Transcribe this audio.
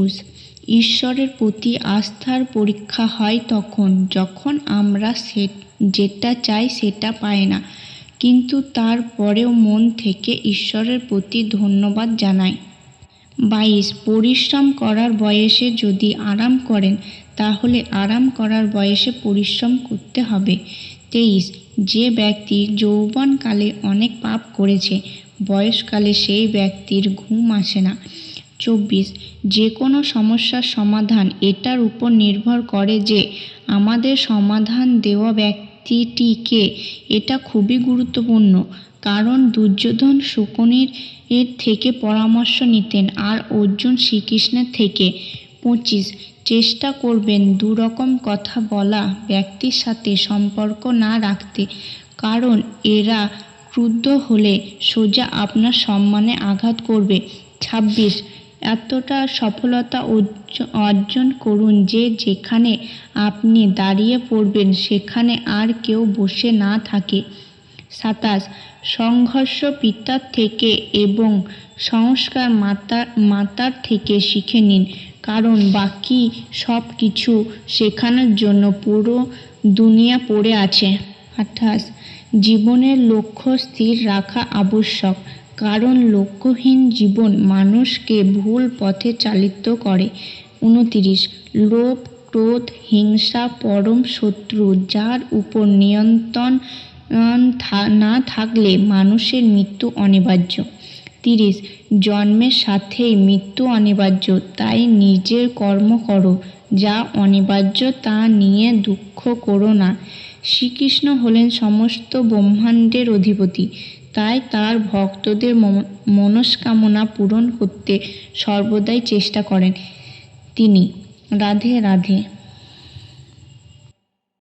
একুশ। ঈশ্বরের প্রতি আস্থার পরীক্ষা হয় তখন, যখন আমরা সে যেটা চাই সেটা পাই না। কিন্তু তারপরেও মন থেকে ঈশ্বরের প্রতি ধন্যবাদ জানাই। বাইশ, পরিশ্রম করার বয়সে যদি আরাম করেন, তাহলে আরাম করার বয়সে পরিশ্রম করতে হবে। তেইশ, যে ব্যক্তি যৌবনকালে অনেক পাপ করেছে, বয়সকালে সেই ব্যক্তির ঘুম আসে না। চব্বিশ, যে কোনো সমস্যার সমাধান এটার উপর নির্ভর করে যে আমাদের সমাধান দেওয়া ব্যক্তিটিকে এটা খুবই গুরুত্বপূর্ণ। কারণ দুর্যোধন শকুনির এর থেকে পরামর্শ নিতেন আর অর্জুন শ্রীকৃষ্ণের থেকে। পঁচিশ, চেষ্টা করবেন দুরকম কথা বলা ব্যক্তির সাথে সম্পর্ক না রাখতে। কারণ এরা ক্রুদ্ধ হলে সোজা আপনার সম্মানে আঘাত করবে। ছাব্বিশ এতটা সফলতা অর্জন করুন যে যেখানে আপনি দাঁড়িয়ে পড়বেন, সেখানে আর কেউ বসে না থাকে। সাতাশ, সংঘর্ষ পিতার থেকে এবং সংস্কার মাতা মাতার থেকে শিখে নিন। কারণ বাকি সব কিছু শেখানোর জন্য পুরো দুনিয়া পড়ে আছে। আঠাশ, জীবনের লক্ষ্য স্থির রাখা আবশ্যক। কারণ লক্ষ্যহীন জীবন মানুষকে ভুল পথে চালিত করে। উনতিরিশ, লোভ, ক্রোধ, হিংসা, পরম শত্রু, যার উপর নিয়ন্ত্রণ না থাকলে মানুষের মৃত্যু অনিবার্য। তিরিশ জন্মের সাথেই মৃত্যু অনিবার্য, তাই নিজের কর্ম করো। যা অনিবার্য তা নিয়ে দুঃখ করো না। শ্রীকৃষ্ণ হলেন সমস্ত ব্রহ্মাণ্ডের অধিপতি। তাই তার ভক্তদের মনস্কামনা পূরণ করতে সর্বদাই চেষ্টা করেন তিনি। রাধে রাধে।